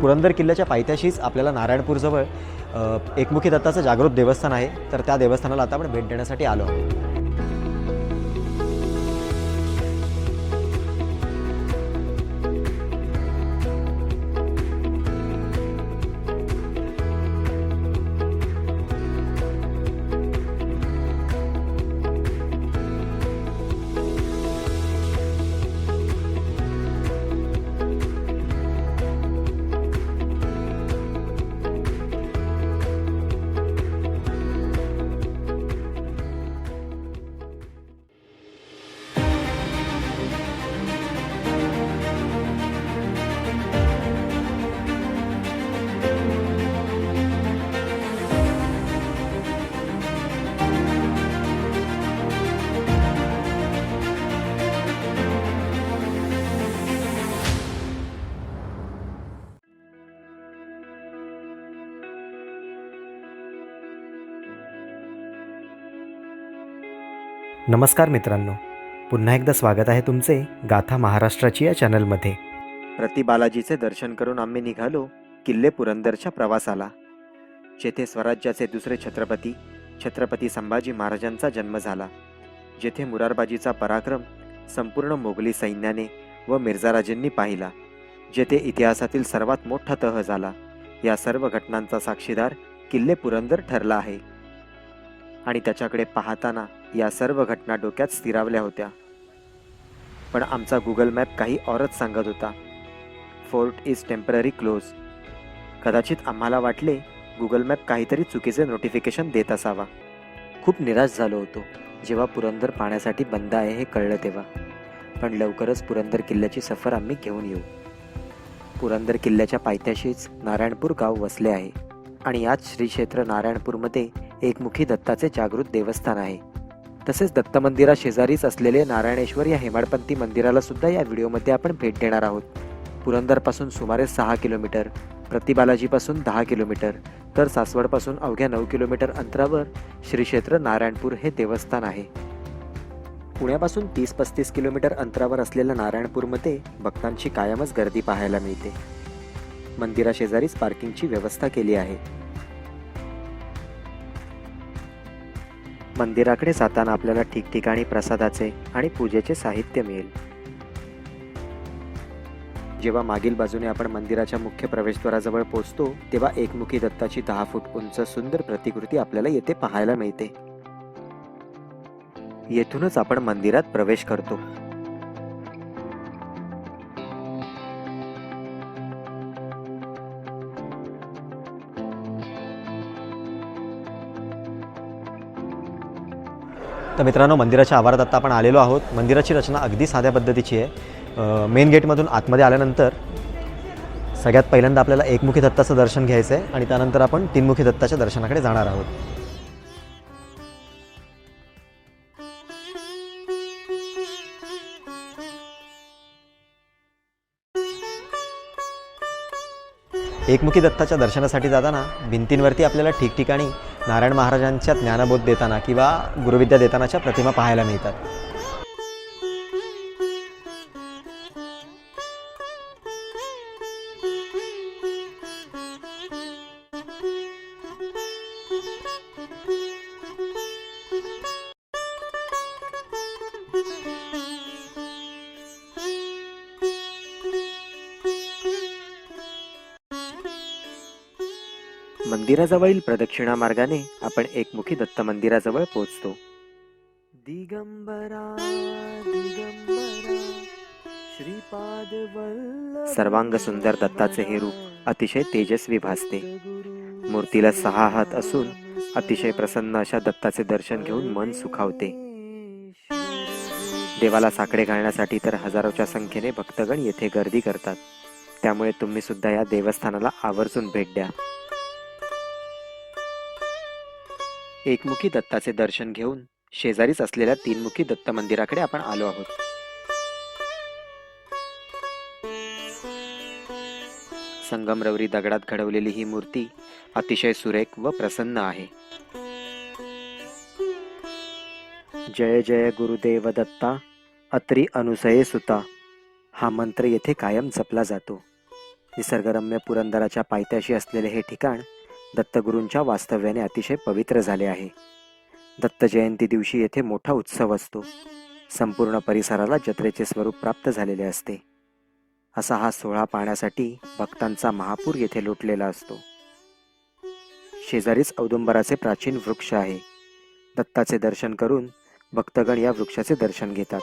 पुरंदर किल्ल्याच्या पायथ्याशीच आपल्याला नारायणपूरजवळ एकमुखी दत्ताचं जागृत देवस्थान आहे. तर त्या देवस्थानाला आता आपण भेट देण्यासाठी आलो आहोत. नमस्कार मित्रांनो. पुन्हा एकदा स्वागत आहे तुमचे गाथा महाराष्ट्राची या चॅनलमध्ये. प्रति बालाजीचे दर्शन करून आम्ही निघालो किल्ले पुरंदरच्या प्रवासाला. जेथे स्वराज्याचे दुसरे छत्रपती छत्रपती संभाजी महाराजांचा जन्म झाला. जेथे मुरारबाजीचा पराक्रम संपूर्ण मोगली सैन्याने व मिर्झाराजेंनी पाहिला. जेथे इतिहासातील सर्वात मोठा तह झाला. या सर्व घटनांचा साक्षीदार किल्ले पुरंदर ठरला आहे. आणि त्याच्याकडे पाहताना या सर्व घटना डोक्यात स्थिरावल्या होत्या. पण आमचा गुगल मॅप काही औरच सांगत होता. फोर्ट इज टेंपररी क्लोज कदाचित आम्हाला वाटले गुगल मॅप काहीतरी चुकीचे नोटिफिकेशन देत असावा. खूप निराश झालो होतो. जेव्हा पुरंदर पाण्यासाठी बंद आहे हे कळलं तेव्हा. पण लवकरच पुरंदर किल्ल्याची सफर आम्ही घेऊन येऊ. पुरंदर किल्ल्याच्या पायथ्याशीच नारायणपूर गाव वसले आहे. आणि याच श्रीक्षेत्र नारायणपूरमध्ये एकमुखी दत्ताचे जागृत देवस्थान आहे. तसेच दत्त मंदिरा शेजारीच असलेले नारायणेश्वर या हेमाडपंथी मंदिराला सुद्धा या व्हिडिओमध्ये आपण भेट देणार आहोत. पुरंदरपासून सुमारे सहा किलोमीटर प्रतिबालाजीपासून दहा किलोमीटर तर सासवडपासून अवघ्या नऊ किलोमीटर अंतरावर श्री क्षेत्र नारायणपूर हे देवस्थान आहे. पुण्यापासून तीस पस्तीस किलोमीटर अंतरावर असलेल्या नारायणपूरमध्ये भक्तांची कायमच गर्दी पाहायला मिळते. मंदिराशेजारीच पार्किंगची व्यवस्था केली आहे. मंदिराकडे जाताना आपल्याला ठिकठिकाणी प्रसादाचे आणि पूजेचे साहित्य मिळेल. जेव्हा मागील बाजूने आपण मंदिराच्या मुख्य प्रवेशद्वाराजवळ पोहोचतो तेव्हा एकमुखी दत्ताची दहा फूट उंच सुंदर प्रतिकृती आपल्याला येथे पाहायला मिळते. येथूनच आपण मंदिरात प्रवेश करतो. तर मित्रांनो मंदिराच्या आवारात आता आपण आलेलो आहोत. मंदिराची रचना अगदी साध्या पद्धतीची आहे. मेन गेटमधून आतमध्ये आल्यानंतर सगळ्यात पहिल्यांदा आपल्याला एकमुखी दत्ताचं दर्शन घ्यायचं आहे आणि त्यानंतर आपण तीनमुखी दत्ताच्या दर्शनाकडे जाणार आहोत. एकमुखी दत्ताच्या दर्शनासाठी जाताना भिंतींवरती आपल्याला ठिकठिकाणी नारायण महाराजांच्या ज्ञानबोध देताना किंवा गुरुविद्या देतानाच्या प्रतिमा पाहायला मिळतात. मंदिराजवळील प्रदक्षिणा मार्गाने आपण एकमुखी दत्त मंदिराजवळ पोहोचतो. दिगंबरा दिगंबरा श्रीपाद सर्वांग सुंदर दत्ताचे हे रूप अतिशय तेजस्वी भासते. मूर्तीला सहा हात असून अतिशय प्रसन्न अशा दत्ताचे दर्शन घेऊन मन सुखावते. देवाला साकडे घालण्यासाठी तर हजारोच्या संख्येने भक्तगण येथे गर्दी करतात. त्यामुळे तुम्ही सुद्धा या देवस्थानाला आवर्जून भेट द्या. एकमुखी दत्ताचे दर्शन घेऊन शेजारीच असलेल्या तीनमुखी दत्त मंदिराकडे आपण आलो आहोत. संगमरवरी दगडात घडवलेली ही मूर्ती अतिशय सुरेख व प्रसन्न आहे. जय जय गुरुदेव दत्ता अत्री अनुसये सुता हा मंत्र येथे कायम जपला जातो. निसर्गरम्य पुरंदराच्या पायथ्याशी असलेले हे ठिकाण दत्तगुरूंच्या वास्तव्याने अतिशय पवित्र झाले आहे. दत्त जयंती दिवशी येथे मोठा उत्सव असतो. संपूर्ण परिसराला जत्रेचे स्वरूप प्राप्त झालेले असते. असा हा सोहळा पाहण्यासाठी भक्तांचा महापूर येथे लोटलेला असतो. शेजारीच औदुंबराचे प्राचीन वृक्ष आहे. दत्ताचे दर्शन करून भक्तगण या वृक्षाचे दर्शन घेतात.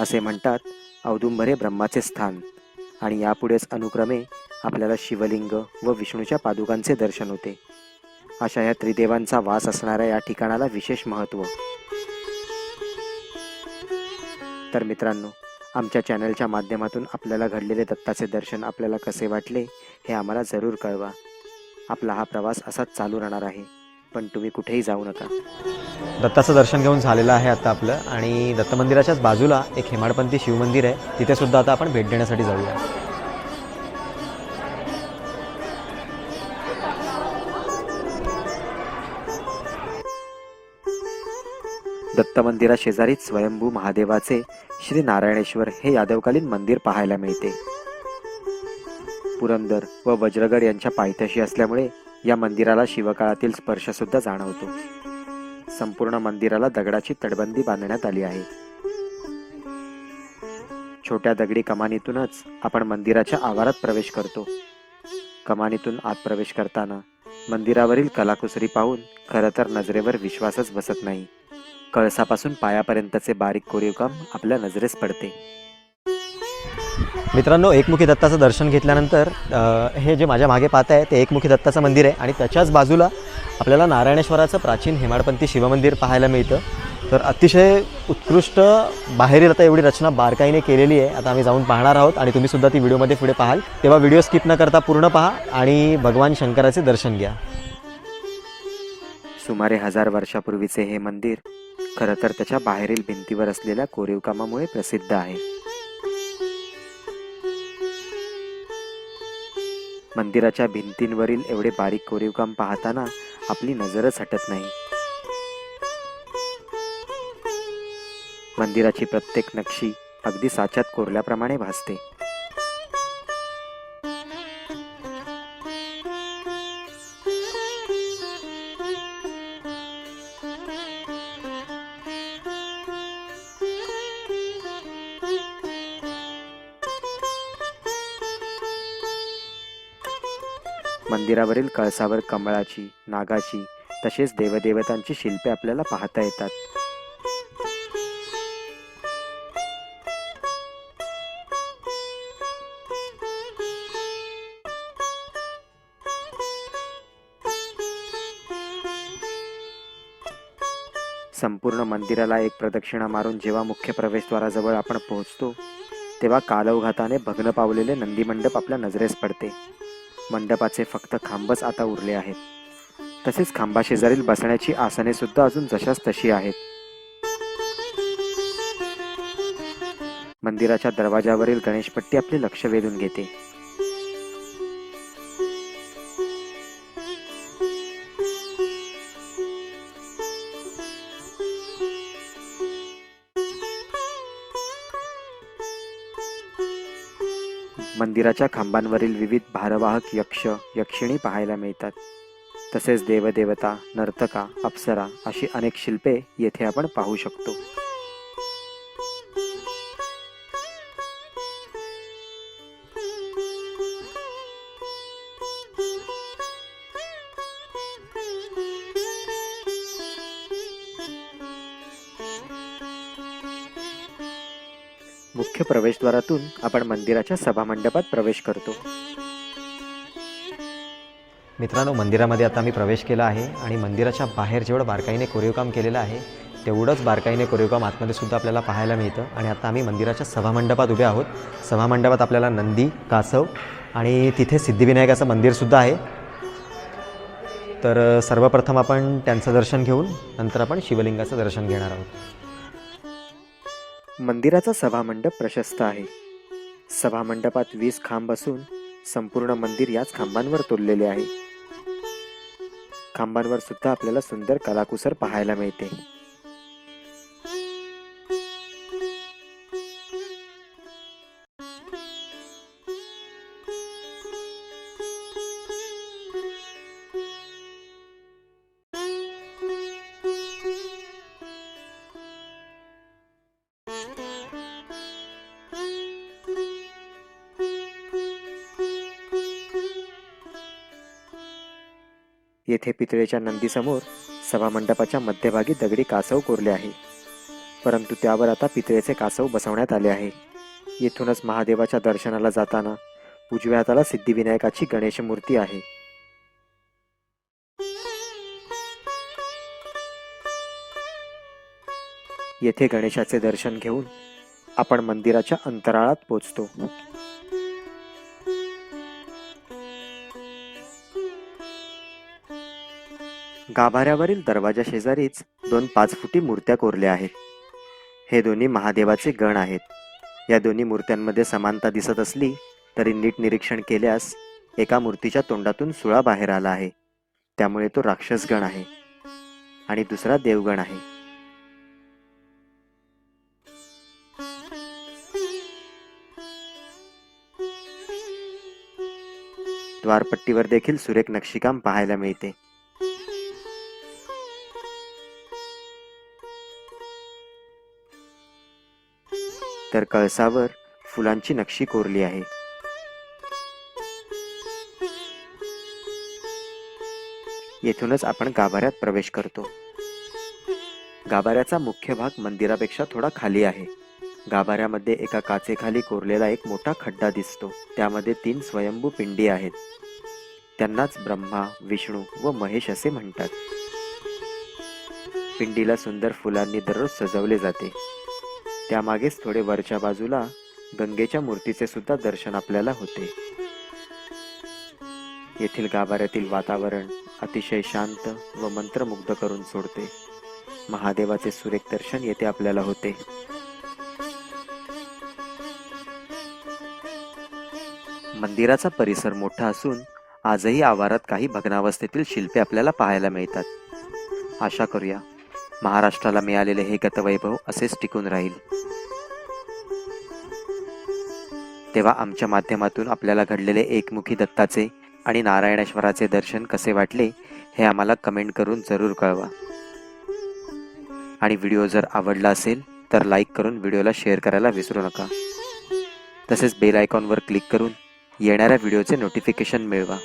असे म्हणतात औदुंबरे ब्रह्माचे स्थान. आणि यापुढेच अनुक्रमे आपल्याला शिवलिंग व विष्णूच्या पादुकांचे दर्शन होते. अशा या त्रिदेवांचा वास असणाऱ्या या ठिकाणाला विशेष महत्त्व. तर मित्रांनो आमच्या चॅनलच्या माध्यमातून आपल्याला घडलेले दत्ताचे दर्शन आपल्याला कसे वाटले हे आम्हाला जरूर कळवा. आपला हा प्रवास असाच चालू राहणार आहे. पण तुम्ही कुठेही जाऊ नका. दत्ताचं दर्शन घेऊन झालेलं आहे आता आपलं आणि दत्त मंदिराच्याच बाजूला एक हेमाडपंथी शिवमंदिर आहे. तिथे सुद्धा आता आपण भेट देण्यासाठी जाऊया. दत्त मंदिरा शेजारीच स्वयंभू महादेवाचे श्री नारायणेश्वर हे यादवकालीन मंदिर पाहायला मिळते. पुरंदर व वज्रगड यांच्या पायथ्याशी असल्यामुळे या मंदिराला शिवकाळातील स्पर्शसुद्धा जाणवतो. संपूर्ण मंदिराला दगडाची तटबंदी बांधण्यात आली आहे. छोट्या दगडी कमानीतूनच आपण मंदिराच्या आवारात प्रवेश करतो. कमानीतून आत प्रवेश करताना मंदिरावरील कलाकुसरी पाहून खरं तर नजरेवर विश्वासच बसत नाही. कळसापासून पायापर्यंतचे बारीक कोरीवकाम आपल्या नजरेस पडते. मित्रांनो एकमुखी दत्ताचं दर्शन घेतल्यानंतर हे जे माझ्या मागे पाहत आहे ते एकमुखी दत्ताचं मंदिर आहे आणि त्याच्याच बाजूला आपल्याला नारायणेश्वराचं प्राचीन हेमाडपंथी शिवमंदिर पाहायला मिळतं. तर अतिशय उत्कृष्ट बाहेरील आता एवढी रचना बारकाईने केलेली आहे. आता आम्ही जाऊन पाहणार आहोत आणि तुम्हीसुद्धा ती व्हिडिओमध्ये पुढे पाहाल. तेव्हा व्हिडिओ स्किप न करता पूर्ण पहा आणि भगवान शंकराचे दर्शन घ्या. सुमारे हजार वर्षापूर्वीचे हे मंदिर खरं तर त्याच्या बाहेरील भिंतीवर असलेल्या कोरीवकामामुळे प्रसिद्ध आहे. मंदिराच्या भिंतींवरील एवढे बारीक कोरीवकाम पाहताना आपली नजरच हटत नाही. मंदिराची प्रत्येक नक्षी अगदी साच्यात कोरल्याप्रमाणे भासते. मंदिरावरील कळसावर कमळाची नागाची तसेच देवदेवतांची शिल्पे आपल्याला पाहता येतात. संपूर्ण मंदिराला एक प्रदक्षिणा मारून जेव्हा मुख्य प्रवेशद्वाराजवळ आपण पोहोचतो तेव्हा कालौघाताने भग्न पावलेले नंदी मंडप आपल्या नजरेस पडते. मंडपाचे फक्त खांबच आता उरले आहेत. तसेच खांबाशेजारील बसण्याची आसने सुद्धा अजून जशाच तशी आहेत. मंदिराच्या दरवाजावरील गणेशपट्टी आपले लक्ष वेधून घेते. मंदिराच्या खांबांवरील विविध भारवाहक यक्ष यक्षिणी पाहायला मिळतात. तसेच देवदेवता नर्तका अप्सरा अशी अनेक शिल्पे येथे आपण पाहू शकतो. मुख्य प्रवेशद्वारातून आपण मंदिराच्या सभामंडपात प्रवेश करतो. मित्रांनो मंदिरामध्ये आता मी प्रवेश केला आहे आणि मंदिराच्या बाहेर जेवढं बारकाईने कोरीवकाम केलेलं आहे तेवढंच बारकाईने कोरीवकाम आतमध्ये सुद्धा आपल्याला पाहायला मिळतं. आणि आता आम्ही मंदिराच्या सभामंडपात उभे आहोत. सभामंडपात आपल्याला नंदी कासव आणि तिथे सिद्धिविनायकाचं मंदिरसुद्धा आहे. तर सर्वप्रथम आपण त्यांचं दर्शन घेऊन नंतर आपण शिवलिंगाचं दर्शन घेणार आहोत. मंदिराचा सभामंडप प्रशस्त आहे. सभामंडपात वीस खांब असून संपूर्ण मंदिर याच खांबांवर तोललेले आहे. खांबांवर सुद्धा आपल्याला सुंदर कलाकुसर पाहायला मिळते. येथे पितळेच्या नंदीसमोर सभामंडपाच्या मध्यभागी दगडी कासव कोरले आहे. परंतु त्यावर आता पितळेचे कासव बसवण्यात आले आहे. येथूनच महादेवाच्या दर्शनाला जाताना उजव्या हाताला सिद्धिविनायकाची गणेश मूर्ती आहे. येथे गणेशाचे दर्शन घेऊन आपण मंदिराच्या अंतराळात पोचतो. गाभाऱ्यावरील दरवाजा शेजारीच दोन पाच फुटी मूर्त्या कोरल्या आहेत. हे दोन्ही महादेवाचे गण आहेत. या दोन्ही मूर्त्यांमध्ये समानता दिसत असली तरी नीट निरीक्षण केल्यास एका मूर्तीच्या तोंडातून सुळा बाहेर आला आहे. त्यामुळे तो राक्षसगण आहे आणि दुसरा देवगण आहे. द्वारपट्टीवर देखील सुरेख नक्षीकाम पाहायला मिळते. तर कळसावर फुलांची नक्षी कोरली आहे. येथूनच आपण गाभाऱ्यात प्रवेश करतो. गाभाऱ्याचा मुख्य भाग मंदिरापेक्षा थोडा खाली आहे. गाभाऱ्यामध्ये एका काचेखाली कोरलेला एक मोठा खड्डा दिसतो. त्यामध्ये तीन स्वयंभू पिंडी आहेत. त्यांनाच ब्रह्मा विष्णू व महेश असे म्हणतात. पिंडीला सुंदर फुलांनी दररोज सजवले जाते. त्यामागेच थोडे वरच्या बाजूला गंगेच्या मूर्तीचे सुद्धा दर्शन आपल्याला होते. येथील गाभाऱ्यातील वातावरण अतिशय शांत व मंत्रमुग्ध करून सोडते. महादेवाचे सुरेख दर्शन येथे आपल्याला होते. मंदिराचा परिसर मोठा असून आजही आवारात काही भग्नावस्थेतील शिल्पे आपल्याला पाहायला मिळतात. आशा करूया महाराष्ट्राला मिळालेले हे गतवैभव असेच टिकून राहील. तेव्हा आमच्या माध्यमातून आपल्याला घडलेले एकमुखी दत्ताचे आणि नारायणेश्वराचे दर्शन कसे वाटले हे आम्हाला कमेंट करून जरूर कळवा. आणि व्हिडिओ जर आवडला असेल तर लाईक करून व्हिडिओला शेअर करायला विसरू नका. तसेच बेल आयकॉनवर क्लिक करून येणाऱ्या व्हिडिओचे नोटिफिकेशन मिळवा.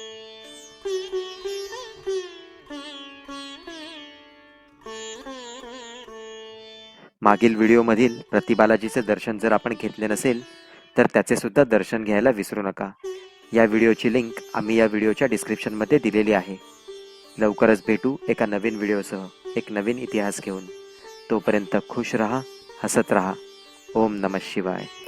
मागील व्हिडिओमधील प्रतिबालाजीचे दर्शन जर आपण घेतले नसेल तर त्याचे सुद्धा दर्शन घ्यायला विसरू नका. या व्हिडिओची लिंक आम्ही या व्हिडिओच्या डिस्क्रिप्शनमध्ये दिलेली आहे. लवकरच भेटू एका नवीन व्हिडिओसह. एक नवीन इतिहास घेऊन. तोपर्यंत खुश रहा हसत रहा. ओम नमः शिवाय.